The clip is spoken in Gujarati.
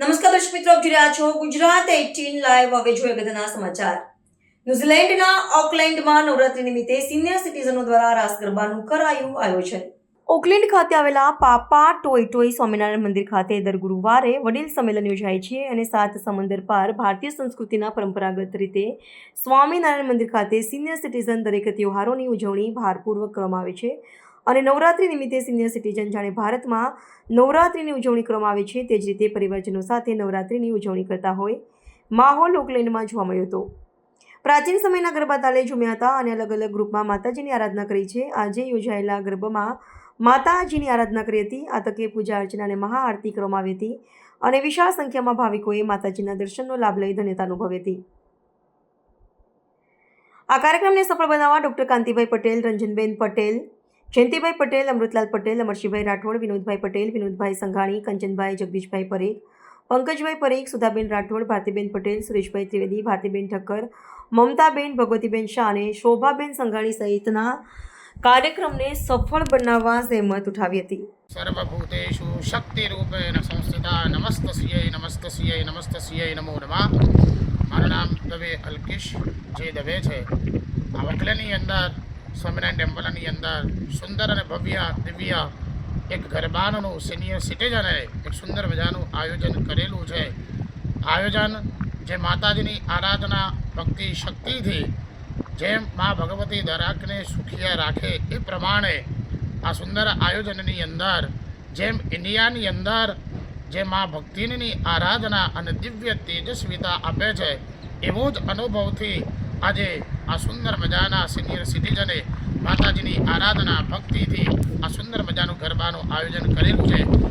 તરફ જોઈ રહ્યા છો ગુજરાત એટીન લાઈવ હવે જોઈએ અગત્યના સમાચાર. ન્યુઝીલેન્ડના ઓકલેન્ડમાં નવરાત્રી નિમિત્તે સિનિયર સિટીઝનો દ્વારા રાસ ગરબાનું કરાયું આયોજન. ઓકલેન્ડ ખાતે આવેલા પાપા ટોય ટોય સ્વામિનારાયણ મંદિર ખાતે દર ગુરુવારે વડીલ સંમેલન યોજાય છે અને સાત સમંદર પાર ભારતીય સંસ્કૃતિના પરંપરાગત રીતે સ્વામિનારાયણ મંદિર ખાતે સિનિયર સિટીઝન દરેક તહેવારોની ઉજવણી ભારપૂર્વક કરવામાં આવે છે. અને નવરાત્રી નિમિત્તે સિનિયર સિટીઝન જાણે ભારતમાં નવરાત્રિની ઉજવણી કરવામાં આવે છે, તે જ રીતે પરિવારજનો સાથે નવરાત્રિની ઉજવણી કરતા હોય, માહોલ ઓકલેન્ડમાં જોવા મળ્યો હતો. પ્રાચીન સમયના ગરબા તાલે ઝૂમ્યા હતા અને અલગ અલગ ગ્રુપમાં માતાજીની આરાધના કરી છે. આજે યોજાયેલા ગરબામાં માતાજીની આરાધના કરી હતી. આ તકે પૂજા અર્ચના અને મહાઆરતી કરવામાં આવી હતી અને વિશાળ સંખ્યામાં ભાવિકોએ માતાજીના દર્શનનો લાભ લઈ ધન્યતા અનુભવી હતી. આ કાર્યક્રમને સફળ બનાવવા ડૉક્ટર કાંતિભાઈ પટેલ, રંજનબેન પટેલ જયંતિભાઈ પટેલ, અમૃતલાલ પટેલ, અમરશીભાઈ રાઠોડ, વિનોદભાઈ પટેલ, વિનોદભાઈ સંઘાણી કંચનભાઈ જગદીશભાઈ પરેખ, પંકજભાઈ પરેખ, સુધાબેન રાઠોડ, ભારતીબેન પટેલ, સુરેશભાઈ ત્રિવેદી, ભારતીબેન ઠક્કર, મમતાબેન, ભગવતીબેન શાહ અને શોભાબેન સંઘાણી સહિતના કાર્યક્રમને સફળ બનાવવા સહેમત ઉઠાવી હતી. સર્વભૂતેષુ શક્તિરૂપેણ સંસ્થિતા નમસ્તસ્યૈ નમસ્ત નમસ્તસ્યૈ નમો નમઃ. મારું નામ દવે અલ્કેશ જે દવે છે. આ વકલની અંદર સ્વામિનારાયણ ટેમ્પલની અંદર સુંદર અને ભવ્ય, દિવ્ય એક ગરબાનું સિનિયર સિટીઝને એક સુંદર મજાનું આયોજન કરેલું છે. આયોજન જે માતાજીની આરાધના ભક્તિ શક્તિથી જેમ મા ભગવતી દરાકને સુખિયા રાખે એ પ્રમાણે આ સુંદર આયોજનની અંદર જેમ ઇન્ડિયાની અંદર જે મા ભક્તિની આરાધના અને દિવ્ય તેજસ્વીતા આપે છે, એવો જ અનુભવથી આજે આ સુંદર મજાના સિનિયર સિટીઝને માતાજીની આરાધના ભક્તિથી આ સુંદર મજાનું ગરબાનું આયોજન કરેલું છે.